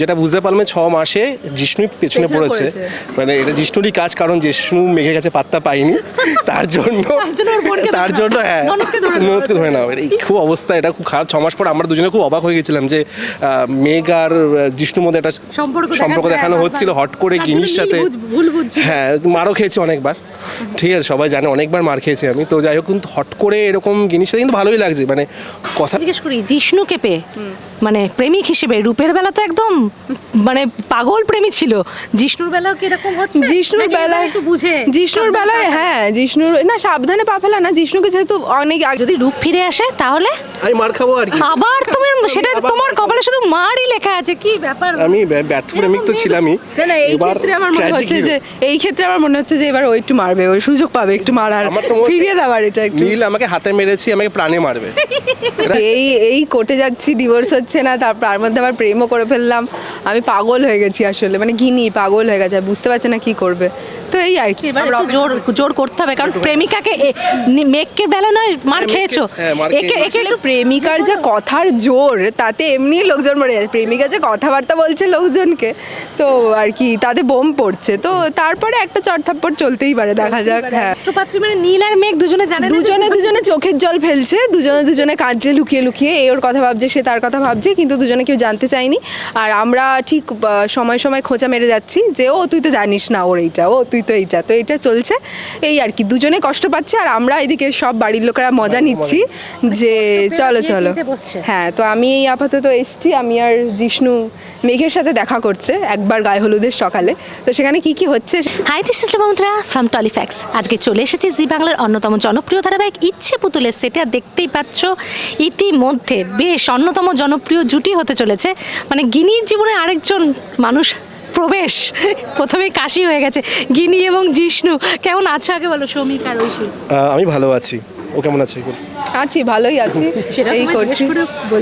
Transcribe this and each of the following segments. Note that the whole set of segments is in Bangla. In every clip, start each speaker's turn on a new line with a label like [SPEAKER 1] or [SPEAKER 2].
[SPEAKER 1] যেটা বুঝতে পারলাম ছ মাসে জিষ্ণু পেছনে পড়েছে। মানে এটা জিষ্ণুরই কাজ কারণ জিষ্ণু মেঘের কাছে পাত্তা পাইনি তার জন্য
[SPEAKER 2] তার জন্য।
[SPEAKER 1] হ্যাঁ।
[SPEAKER 2] ননদকে ধরে নাও।
[SPEAKER 1] খুব অবস্থা এটা খুব খারাপ। ছ মাস পর আমরা দুজনে খুব অবাক হয়ে গেছিলাম যে মেঘ আর জিষ্ণুর মধ্যে একটা
[SPEAKER 2] সম্পর্ক
[SPEAKER 1] সম্পর্ক
[SPEAKER 2] দেখানো
[SPEAKER 1] হচ্ছিল হট করে গিনির সাথে। হ্যাঁ মারও খেয়েছি অনেকবার। ঠিক আছে সবাই জানে অনেকবার মার খেয়েছি আমি। তো যাই হোক কিন্তু হট করে এরকম জিনিসটা কিন্তু ভালোই লাগছে। মানে কথা
[SPEAKER 2] জিজ্ঞেস করি জিষ্ণুকে পেয়ে মানে প্রেমিক হিসেবে রূপের বেলা তো একদম মানে পাগল প্রেমী ছিল। জিষ্ণুর বেলাও কি এরকম হচ্ছে?
[SPEAKER 3] জিষ্ণুর
[SPEAKER 2] বেলা
[SPEAKER 3] বেলায়
[SPEAKER 2] একটু বুঝে?
[SPEAKER 3] জিষ্ণুর বেলায় হ্যাঁ জিষ্ণুর না সাবধানে পা ফেলা না জিষ্ণুকে যেহেতু অনেক
[SPEAKER 2] যদি রূপ ফিরে আসে তাহলে?
[SPEAKER 1] আমি মার খাব আর কি।
[SPEAKER 2] আবার তুমি সেটা তোমার কপালে শুধু মারই লেখা আছে কি ব্যাপার
[SPEAKER 1] আমি ব্যর্থ প্রেমিক তো ছিলামই।
[SPEAKER 3] না না এই ক্ষেত্রে আমার মনে হচ্ছে যে এই ক্ষেত্রে আমার মনে হচ্ছে যে এবার ও একটু মারবে ওই সুযোগ পাবে একটু মারার। ফিরিয়ে দেওয়ার এটা একটু।
[SPEAKER 1] নীল আমাকে হাতে মেরেছি আমাকে প্রাণে মারবে।
[SPEAKER 3] এই এই কোর্টে যাচ্ছি ডিভোর্স হচ্ছে না তারপর তার মধ্যে আবার প্রেমও করে ফেললাম। আমি পাগল হয়ে গেছি আসলে মানে ঘিনি পাগল হয়ে গেছে বুঝতে পারছে না কি করবে। তো এই আর কি।
[SPEAKER 2] একটু জোর জোর করতে হবে কারণ প্রেমিকাকে মেঘকের বেলা নয় মার
[SPEAKER 1] হ্যাঁ,
[SPEAKER 2] খেয়েছো।
[SPEAKER 1] মেঘকে- হ্যাঁ,
[SPEAKER 2] একে একে
[SPEAKER 3] আসলে প্রেমিকার যে কথার জোর তাতে এমনি লোকজন মরে যাচ্ছে প্রেমিকা যে কথাবার্তা বলছে লোকজনকে তো আর কি তাতে বোম পড়ছে। তো তারপরে একটা চড়থাপ্পড় চলতেই পারে দেখা যাক হ্যাঁ।
[SPEAKER 2] মানে নীল আর মেঘ দুজনে জানে
[SPEAKER 3] দুজনে দুজনে চোখের জল ফেলছে দুজনে দুজনে কাঁদছে লুকিয়ে লুকিয়ে এ ওর কথা ভাবছে সে তার কথা ভাবছে কিন্তু দুজনে কেউ জানতে চায়নি। আর আমরা ঠিক সময় সময় খোঁচা মেরে যাচ্ছি যে ও তুই তো জানিস না ওর এইটা ও তুই তো এইটা তো এটা চলছে। এই আর কি দুজনে কষ্ট পাচ্ছে আর আমরা এদিকে সব বাড়ির লোকেরা মজা নিচ্ছি। যে চলো চলো। হ্যাঁ তো আমি এই আপাতত এসছি। আমি আর জিষ্ণু মেঘের সাথে দেখা করতে একবার গায়ে হলুদের সকালে। তো সেখানে কি কি হচ্ছে?
[SPEAKER 2] হাই দিস ইস লবমন্ত্রা ফ্রম টলিফ্যাক্স আজকে চলে এসেছি জি বাংলার অন্যতম জনপ্রিয় ধারাবাহিক ইচ্ছে পুতুলের সেটে। আর দেখতেই পাচ্ছ ইতিমধ্যে বেশ অন্যতম জনপ্রিয় জুটি হতে চলেছে। মানে গিনির জীবনে আরেকজন মানুষ প্রবেশ। প্রথমেই কাশি হয়ে গেছে। গিনি এবং জিষ্ণু কেমন আছো? আগে বলো সৌমিক আর ঐশী।
[SPEAKER 1] আমি ভালো আছি। ও কেমন আছে?
[SPEAKER 3] আছি ভালোই আছি। এই করছি।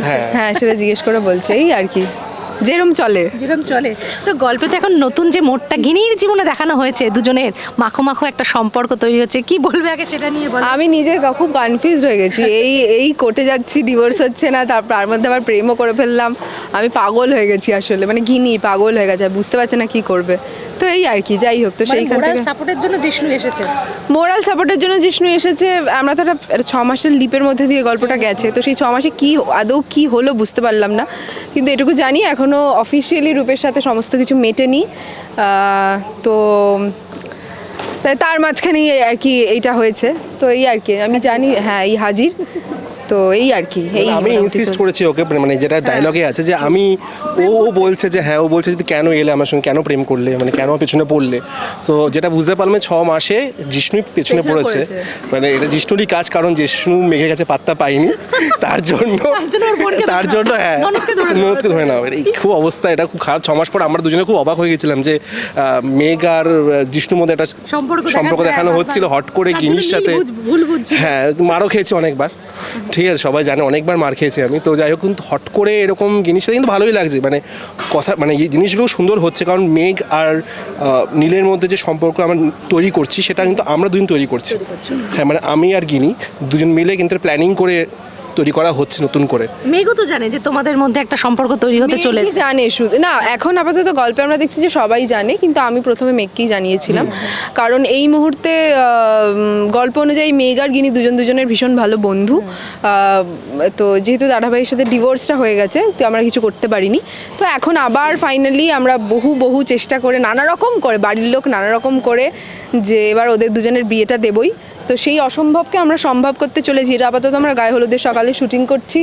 [SPEAKER 1] হ্যাঁ।
[SPEAKER 3] হ্যাঁ সেটা জিজ্ঞেস করে বলছে এই আর কি। যেরম চলে।
[SPEAKER 2] যেরম চলে। তো গল্পে তো এখন নতুন যে মোড়টা গিনির জীবনে দেখানো হয়েছে দুজনের মাখো মাখো একটা সম্পর্ক তৈরি হচ্ছে। কি বলবে আগে সেটা নিয়ে বলো।
[SPEAKER 3] আমি নিজে খুব কনফিউজ হয়ে গেছি। এই এই কোর্টে যাচ্ছি ডিভোর্স হচ্ছে না তারপর তার মধ্যে আবার প্রেমও করে ফেললাম। আমি পাগল হয়ে গেছি আসলে মানে ঘিনি পাগল হয়ে গেছে বুঝতে পারছে না কি করবে। তো এই আর কি যাই হোক তো
[SPEAKER 2] মানে
[SPEAKER 3] সেইখান থেকে
[SPEAKER 2] সাপোর্টের জন্য জিষ্ণু এসেছে।
[SPEAKER 3] মোরাল সাপোর্টের জন্য জিষ্ণু এসেছে আমরা তো একটা ছ মাসের লিপের মধ্যে দিয়ে গল্পটা গেছে তো সেই ছ মাসে কি আদৌ কি হলো বুঝতে পারলাম না কিন্তু এটুকু জানি এখনও অফিসিয়ালি রূপের সাথে সমস্ত কিছু মেটেনি তো তাই তার মাঝখানেই আর কি এইটা হয়েছে তো এই আর কি আমি জানি হ্যাঁ এই হাজির তো এই আর কি এই
[SPEAKER 1] আমি ইনসিস্ট করেছি ওকে মানে যেটা ডায়লগে আছে যে আমি ও বলছে যে হ্যাঁ ও বলছে যে কেন এলে আমার সঙ্গে কেন প্রেম করলে মানে কেন পেছনে পড়লে। তো যেটা বুঝতে পারলাম ছ মাসে জিষ্ণু পেছনে পড়েছে। মানে এটা জিষ্ণুরই কাজ কারণ জিষ্ণু মেঘের কাছে পাত্তা পাইনি তার জন্য
[SPEAKER 2] তার জন্য।
[SPEAKER 1] হ্যাঁ
[SPEAKER 2] ননদকে ধরে নাও।
[SPEAKER 1] নাও এই খুব অবস্থা এটা খুব খারাপ। ছ মাস পর আমরা দুজনে খুব অবাক হয়ে গেছিলাম যে মেঘ আর জিষ্ণুর মধ্যে একটা
[SPEAKER 2] সম্পর্ক দেখানো
[SPEAKER 1] দেখানো হচ্ছিল হট করে গিনির সাথে। হ্যাঁ মারও খেয়েছি অনেকবার। ঠিক আছে সবাই জানে অনেকবার মার খেয়েছি আমি। তো যাই হোক কিন্তু হট করে এরকম জিনিসটা কিন্তু ভালোই লাগছে। মানে কথা মানে এই জিনিসগুলো সুন্দর হচ্ছে কারণ মেঘ আর নীলের মধ্যে যে সম্পর্ক আমরা তৈরি করছি সেটা কিন্তু আমরা দুজন তৈরি করছি। হ্যাঁ মানে আমি আর গিনি দুজন মিলে কিন্তু প্ল্যানিং করে তৈরি করা হচ্ছে নতুন করে।
[SPEAKER 2] মেঘও তো জানে যে তোমাদের মধ্যে একটা সম্পর্ক তৈরি হতে চলেছে।
[SPEAKER 3] জানে শুধু না এখন আপাতত গল্পে আমরা দেখছি যে সবাই জানে কিন্তু আমি প্রথমে মেঘকেই জানিয়েছিলাম। কারণ এই মুহূর্তে গল্প অনুযায়ী মেঘ আর গিনি দুজন দুজনের ভীষণ ভালো বন্ধু। তো যেহেতু দাদাভাইয়ের সাথে ডিভোর্সটা হয়ে গেছে তো আমরা কিছু করতে পারিনি। তো এখন আবার ফাইনালি আমরা বহু বহু চেষ্টা করে নানা রকম করে বাড়ির লোক নানা রকম করে যে এবার ওদের দুজনের বিয়েটা দেবই। তো সেই অসম্ভবকে আমরা সম্ভব করতে চলেছি। এটা আপাতত আমরা গায়ে হলুদের সকালে শুটিং করছি।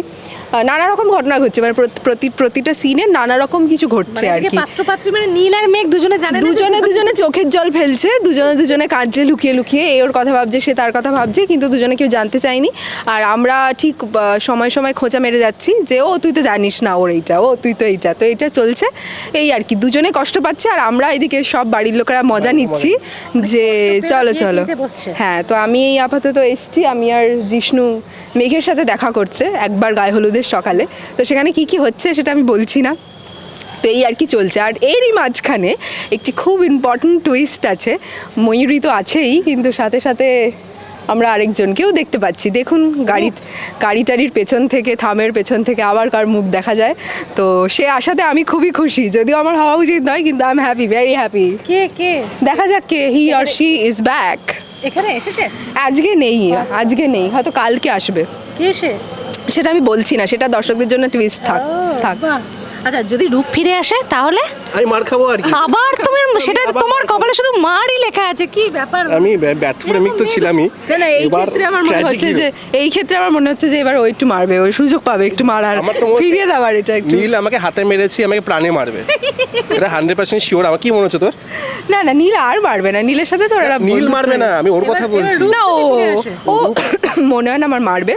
[SPEAKER 3] নানা রকম ঘটনা ঘটছে মানে প্রতি- প্রতি প্রতিটা সিনে নানা রকম কিছু ঘটছে আর কি।
[SPEAKER 2] পাত্রপাত্রী মানে নীল আর মেঘ দুজনে জানে
[SPEAKER 3] দুজনে দুজনে চোখের জল ফেলছে দুজনে দুজনে কাঁদছে লুকিয়ে লুকিয়ে এ ওর কথা ভাবছে সে তার কথা ভাবছে কিন্তু দুজনে কেউ জানতে চায়নি। আর আমরা ঠিক সময় সময় খোঁচা মেরে যাচ্ছি যে ও তুই তো জানিস না ওর এইটা ও তুই তো এইটা। তো এটা চলছে এই আর কি দুজনে কষ্ট পাচ্ছে। আর আমরা এদিকে সব বাড়ির লোকেরা মজা নিচ্ছি যে চলো চলো। হ্যাঁ তো আমি এই আপাতত এসছি আমি আর জিষ্ণু মেঘের সাথে দেখা করতে একবার গায়ে হলুদের সকালে। তো সেখানে কি কি হচ্ছে সেটা আমি বলছি না। তো এই আর কি চলছে। আর এরই মাঝখানে একটি খুব ইম্পর্ট্যান্ট টুইস্ট আছে। ময়ূরী তো আছেই কিন্তু সাথে সাথে আমরা আরেকজনকেও দেখতে পাচ্ছি। দেখুন গাড়ি গাড়ি টাড়ির পেছন থেকে থামের পেছন থেকে আবার কার মুখ দেখা যায়। তো সে আশাতে আমি খুবই খুশি। যদিও আমার হওয়া উচিত নয় কিন্তু I am happy very happy
[SPEAKER 2] কে কে?
[SPEAKER 3] দেখা যাক কে he or she is back
[SPEAKER 2] এখানে এসেছে?
[SPEAKER 3] আজকে নেই আজকে নেই হয়তো কালকে আসবে।
[SPEAKER 2] কে এসে?
[SPEAKER 3] সেটা আমি বলছি না সেটা দর্শকদের জন্য টুইস্ট থাক থাক।
[SPEAKER 2] আচ্ছা যদি রূপ ফিরে আসে তাহলে?
[SPEAKER 1] আমি মার খাব আর কি।
[SPEAKER 2] আবার তুমি সেটা তোমার কপালে শুধু মারই লেখা আছে কি ব্যাপার?
[SPEAKER 1] আমি ব্যা- ব্যর্থ প্রেমিক তো ছিলামই।
[SPEAKER 3] না না এই ক্ষেত্রে আমার মনে হচ্ছে যে এই ক্ষেত্রে আমার মনে হচ্ছে যে এবার ও একটু মারবে ওই সুযোগ পাবে একটু মারার। ফিরিয়ে দেওয়ার এটা একটু।
[SPEAKER 1] নীল আমাকে হাতে মেরেছি আমাকে প্রাণে মারবে। এটা হান্ড্রেড পার্সেন্ট শিওর আমার কি মনে হচ্ছে তোর?
[SPEAKER 3] না না নীল আর মারবে না নীলের সাথে তো ওরা
[SPEAKER 1] নীল মারবে না আমি ওর কথা বলছি।
[SPEAKER 3] না। ও মনে হয় না আমার মারবে।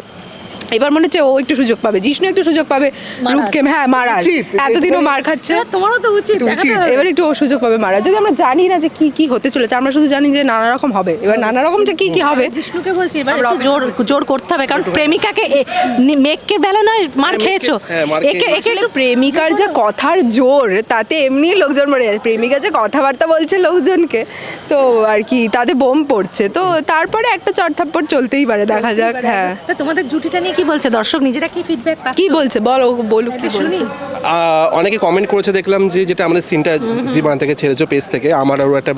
[SPEAKER 3] এবার মনে হচ্ছে ও একটু সুযোগ পাবে। জিষ্ণু একটু সুযোগ পাবে
[SPEAKER 2] মারার।
[SPEAKER 3] রূপকে। হ্যাঁ মারার। এতদিনও মার খাচ্ছে।
[SPEAKER 2] হ্যাঁ, তোমারও তো উচিত।
[SPEAKER 3] এবার একটু ও সুযোগ পাবে মারা যদি আমরা জানি না যে কি কি হতে চলেছে আমরা শুধু জানি যে নানা রকম হবে। এবার নানা রকম যে কি কি হবে
[SPEAKER 2] জিষ্ণুকে বলছি এবার একটু জোর জোর করতে হবে। কারণ প্রেমিকাকে এ- মেঘকে বেলা নয় মার খেয়েছো।
[SPEAKER 1] হ্যাঁ, মার
[SPEAKER 2] একে একে একটু
[SPEAKER 3] প্রেমিকার যে কথার জোর তাতে এমনি লোকজন মরে যাচ্ছে প্রেমিকা যে কথাবার্তা বলছে লোকজনকে তো আর কি তাতে বোম পড়ছে। তো তারপরে একটা চড়থাপ্পড় চলতেই পারে দেখা যাক হ্যাঁ।
[SPEAKER 2] তা তোমাদের জুটিটা নিয়ে কি বলছে? দর্শক নিজেরা কি ফিডব্যাক
[SPEAKER 3] কি বলছে? বলো বলুক কি
[SPEAKER 2] শুনি।
[SPEAKER 3] বলছে।
[SPEAKER 1] আহ, অনেকে কমেন্ট করেছে দেখলাম যে যেটা আমাদের সিনটা জীবন থেকে ছেড়েছো পেজ থেকে। আমার আরও একটা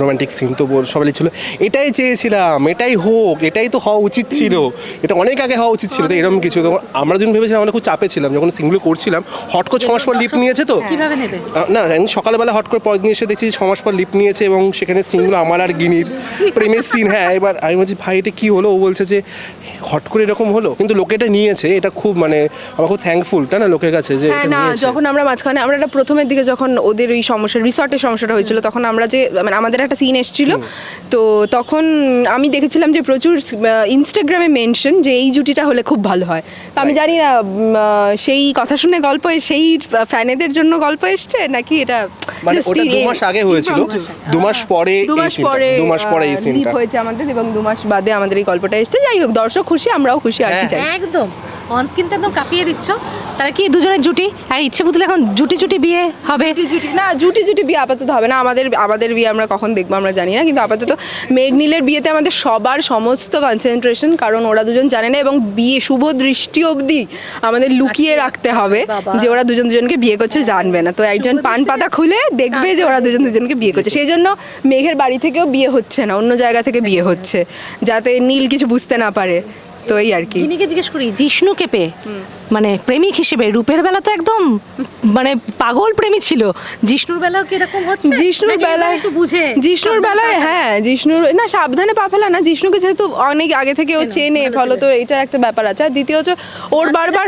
[SPEAKER 1] রোমান্টিক সিন তো বল সবাই ছিল এটাই চেয়েছিলাম এটাই হোক এটাই তো হওয়া উচিত ছিল। এটা অনেক আগে হওয়া উচিত ছিল তো এরকম কিছু। তো আমরা যখন ভেবেছিলাম আমরা খুব চাপে ছিলাম যখন সিঙ্গুলো করছিলাম হট করে ছ মাস পর লিপ নিয়েছে তো? না আমি সকালবেলা হট করে পরের দিন এসে দেখছি ছ মাস পর লিপ নিয়েছে এবং সেখানে সিনগুলো আমার আর গিনির প্রেমের সিন হ্যাঁ এবার আমি বলছি ভাই এটা কী হলো? ও বলছে যে হট করে এরকম হলো? কিন্তু লোকে এটা নিয়েছে এটা খুব মানে আমার খুব থ্যাঙ্কফুল তাই না লোকের কাছে যে
[SPEAKER 3] হ্যাঁ না যখন আমরা মাঝখানে আমরা প্রথমের দিকে যখন ওদের ওই সমস্যা রিসর্টের সমস্যাটা হয়েছিল তখন আমরা যে মানে আমাদের একটা সিন এসেছিল। তো তখন আমি দেখেছিলাম যে প্রচুর ইনস্টাগ্রামে মেনশন যে এই জুটিটা হলে খুব ভালো হয়। তো আমি জানি না সেই কথা শুনে গল্প সেই ফ্যানেদের জন্য গল্প এসছে নাকি এটা
[SPEAKER 1] মানে ওটা দু মাস আগে হয়েছিল। দু মাস পরে
[SPEAKER 3] দু মাস পরে
[SPEAKER 1] দু মাস পরে এই সিনটা
[SPEAKER 3] হয়েছে আমাদের এবং দু মাস বাদে আমাদের এই গল্পটা এসছে। যাই হোক দর্শক খুশি আমরাও খুশি আর কি
[SPEAKER 1] হ্যাঁ।
[SPEAKER 3] চাই।
[SPEAKER 2] একদম। অনস্ক্রিন তো একদম কাঁপিয়ে দিচ্ছ। তাহলে কি দুজনের জুটি? আর ইচ্ছে পুতুল এখন জুটি জুটি বিয়ে হবে।
[SPEAKER 3] জুটি না জুটি জুটি বিয়ে আপাতত হবে না। আমাদের আমাদের বিয়ে আমরা কখন দেখব আমরা জানি না। কিন্তু আপাতত মেঘনীলের বিয়েতে আমাদের সবার সমস্ত কনসেন্ট্রেশন কারণ ওরা দুজন জানে না এবং বিয়ে শুভ দৃষ্টি অবধি আমাদের লুকিয়ে রাখতে হবে যে ওরা দুজন দুজনকে বিয়ে করছে জানবে না। তো একজন পান পাতা খুলে দেখবে যে ওরা দুজন দুজনকে বিয়ে করছে। সেই জন্য মেঘের বাড়ি থেকেও বিয়ে হচ্ছে না অন্য জায়গা থেকে বিয়ে হচ্ছে যাতে নীল কিছু বুঝতে না পারে। তো এই আর কি।
[SPEAKER 2] যিনিকে জিজ্ঞেস করি জিষ্ণুকে পেয়ে মানে প্রেমিক হিসেবে রূপের বেলা তো একদম মানে পাগল প্রেমী ছিল। জিষ্ণুর বেলাও কি এরকম হচ্ছে?
[SPEAKER 3] জিষ্ণুর বেলায়
[SPEAKER 2] একটু বুঝে?
[SPEAKER 3] জিষ্ণুর বেলায় হ্যাঁ জিষ্ণুর না সাবধানে পা ফেলা না। জিষ্ণুকে যেহেতু অনেক আগে থেকে ও চেনে তো এটার একটা ব্যাপার আছে। আর দ্বিতীয়ত ওর বারবার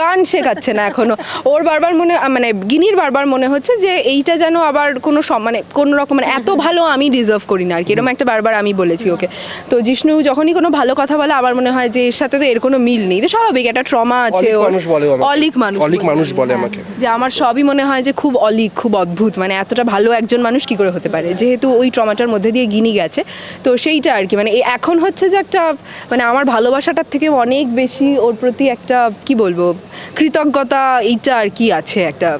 [SPEAKER 3] গান শেখাচ্ছে না এখনও। ওর বারবার মনে মানে গিনির বারবার মনে হচ্ছে যে এইটা যেন আবার কোনো সম- মানে কোনো রকম মানে এত ভালো আমি ডিজার্ভ করি না আর কি। এরকম একটা বারবার আমি বলেছি ওকে। তো জিষ্ণু যখনই কোনো ভালো কথা বলে আমার মনে হয় যে এর সাথে তো এর কোনো মিল নেই তো স্বাভাবিক একটা ট্রমা আছে
[SPEAKER 1] অলিক
[SPEAKER 3] ওর।
[SPEAKER 1] মানুষ বলে আমাকে।
[SPEAKER 3] অলিক মানুষ
[SPEAKER 1] অলিক
[SPEAKER 3] বলে।
[SPEAKER 1] মানুষ বলে
[SPEAKER 3] হ্যাঁ।
[SPEAKER 1] আমাকে।
[SPEAKER 3] যে আমার সবই মনে হয় যে খুব অলিক খুব অদ্ভুত মানে এতটা ভালো একজন মানুষ কি করে হতে পারে যেহেতু ওই ট্রমাটার মধ্যে দিয়ে গিনি গেছে তো সেইটা আর কি মানে এ- এখন হচ্ছে যে একটা মানে আমার ভালোবাসাটার থেকে অনেক বেশি ওর প্রতি একটা কি বলব কৃতজ্ঞতা এইটা আর কি আছে একটা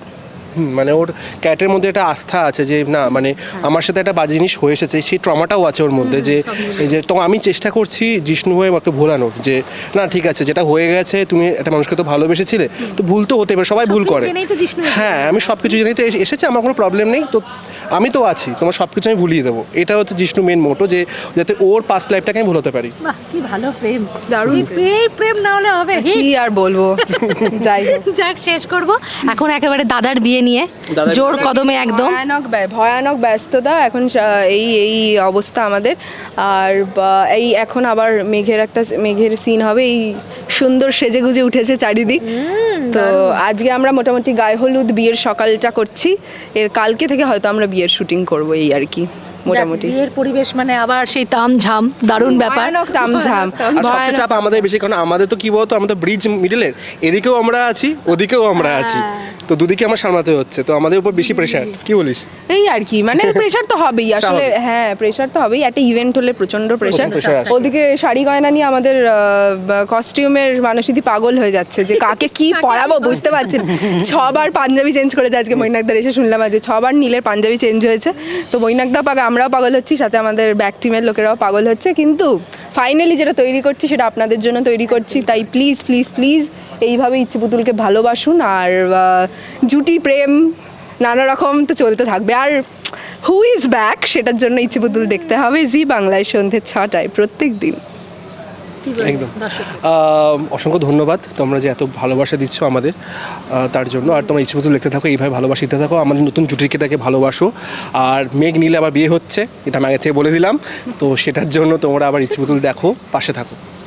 [SPEAKER 1] মানে ওর ক্যাটের মধ্যে একটা আস্থা আছে যে না মানে আমার সাথে একটা বাজে জিনিস হয়ে এসেছে সেই ট্রমাটাও আছে ওর মধ্যে যে এই যে তো আমি চেষ্টা করছি জিষ্ণু হয়ে আমাকে ভোলানোর যে না ঠিক আছে যেটা হয়ে গেছে তুমি একটা মানুষকে তো ভালোবেসেছিলে তো ভুল তো হতে পারে সবাই ভুল করে। হ্যাঁ আমি সব কিছু জেনেই তো এসেছে আমার কোনো প্রবলেম নেই তো আমি তো আছি তোমার সব কিছু আমি ভুলিয়ে দেবো। এটা হচ্ছে জিষ্ণু মেন মোটো যে যাতে ওর পাস্ট লাইফটাকে আমি ভুলতে পারি।
[SPEAKER 2] কি ভালো প্রেম।
[SPEAKER 3] দারুণ
[SPEAKER 2] প্রেম প্রেম না হলে হবে
[SPEAKER 3] কি আর বলব? যাই
[SPEAKER 2] যাক শেষ করব। এখন একেবারে দাদার বিয়ে নিয়ে
[SPEAKER 1] দাদার
[SPEAKER 2] জোর কদমে একদম।
[SPEAKER 3] ভয়ানক ভয়ানক ব্যস্ততা এখন এই এই অবস্থা আমাদের। আর বা- এই এখন আবার মেঘের একটা মেঘের সিন হবে এই সুন্দর সেজে গুজে উঠেছে চারিদিক। তো আজকে আমরা মোটামুটি গায়ে হলুদ বিয়ের সকালটা করছি। এর কালকে থেকে হয়তো আমরা বিয়ের শুটিং করব এই আর কি মোটামুটি।
[SPEAKER 2] বিয়ের পরিবেশ মানে আবার সেই তামঝাম দারুণ ব্যাপার।
[SPEAKER 3] ভয়ানক তামঝাম।
[SPEAKER 1] সবচেয়ে চাপ আমাদের বেশি কারণ আমাদের তো কি বলতো আমাদের ব্রিজ মিডলের এদিকেও আমরা আছি ওদিকেও আমরা আছি। তো দুদিকে আমার সামলাতে হচ্ছে তো আমাদের উপর বেশি প্রেশার কি বলিস?
[SPEAKER 3] এই আর কি মানে প্রেশার তো হবেই আসলে হ্যাঁ প্রেশার তো হবেই একটা ইভেন্ট হলে প্রচণ্ড প্রেশার ওদিকে শাড়ি গয়না নিয়ে আমাদের কস্টিউমের মানসিতি পাগল হয়ে যাচ্ছে যে কাকে কি পরাবো বুঝতে পারছেন ছবার পাঞ্জাবি চেঞ্জ করেছে আজকে মৈনাকদার এসে শুনলাম আজকে ছবার নীলের পাঞ্জাবি চেঞ্জ হয়েছে। তো মৈনাকদা পাগা আমরাও পাগল হচ্ছি সাথে আমাদের ব্যাক টিমের লোকেরাও পাগল হচ্ছে কিন্তু ফাইনালি যেটা তৈরি করছি সেটা আপনাদের জন্য তৈরি করছি। তাই প্লিজ প্লিজ প্লিজ এইভাবে ইচ্ছে পুতুলকে ভালোবাসুন আর জুটি, প্রেম, নানা রকম তো চলতে থাকবে। আর হু ইজ ব্যাক সেটার জন্য ইচ্ছে পুতুল দেখতে হবে। জি বাংলায় সন্ধ্যে ছটায় প্রত্যেক দিন।
[SPEAKER 1] একদম। অসংখ্য ধন্যবাদ। তোমরা যে এত ভালোবাসা দিচ্ছ আমাদের তার জন্য। আর তোমরা ইচ্ছে মতো লিখতে থাকো এইভাবে ভালোবাসা দিতে থাকো। আমাদের নতুন জুটিকে তাকে ভালোবাসো। আর মেঘ নীলে আবার বিয়ে হচ্ছে এটা আমি আগে থেকে বলে দিলাম। তো সেটার জন্য তোমরা আবার ইচ্ছে মতো দেখো পাশে থাকো।